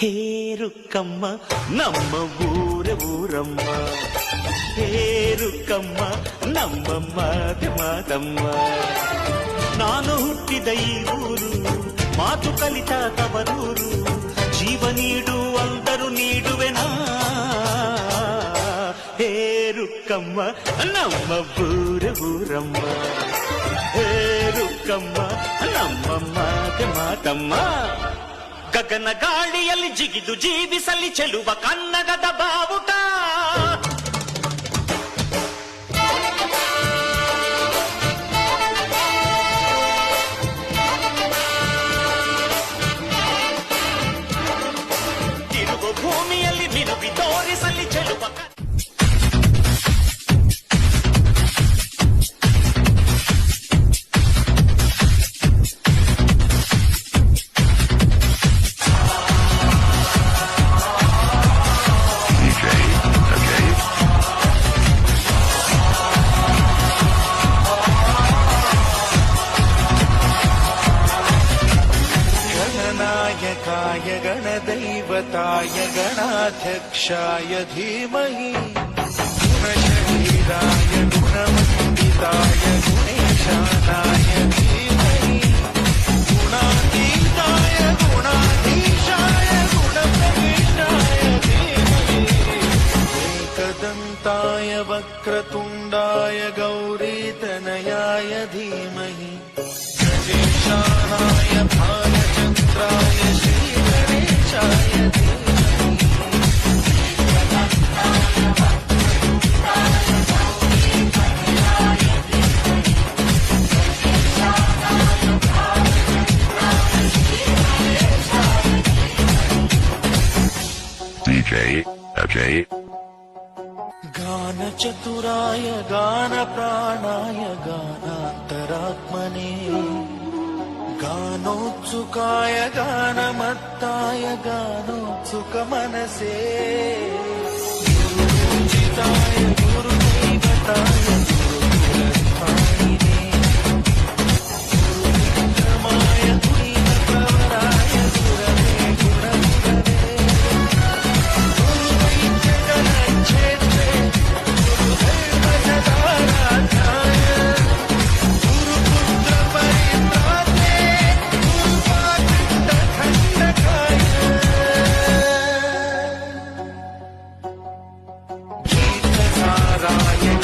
ಹೇರುಕ್ಕಮ್ಮ ನಮ್ಮ ಊರ ಊರಮ್ಮ ಹೇರುಕ್ಕಮ್ಮ ನಮ್ಮ ಮಾತೆ ಮಾತಮ್ಮ ನಾನು ಹುಟ್ಟಿದ ಈ ಊರು ಮಾತು ಕಲಿತ ತವರೂರು ಜೀವ ನೀಡು ಅಂದರು ನೀಡುವೆನಾ ಹೇರುಕ್ಕಮ್ಮ ನಮ್ಮ ಊರ ಊರಮ್ಮ ಹೇರುಕ್ಕಮ್ಮ ನಮ್ಮ ಮಾತೆ ಮಾತಮ್ಮ ಗಗನ ಗಾಳಿಯಲ್ಲಿ ಜಿಗಿದು ಜೀವಿಸಲಿ ಚೆಲುವ ಕನ್ನಡದ ಬಾವುಟ गणनायकाय गणदैवताय गणाध्यक्षाय धीमहि। गुणशरीराय गुणमण्डिताय गुणेशानाय धीमहि। गुणातीताय गुणाधीशाय गुणप्रविष्टाय धीमहि। एकदन्ताय वक्रतुण्डाय गौरीतनयाय धीमहि। गणेशानाय भालचन्द्राय జై. గాన చతురాయ గాన ప్రాణాయ గానాంతరాత్మనే గానోత్సుకాయ గానమత్తాయ గానోత్సుక మనసే on you.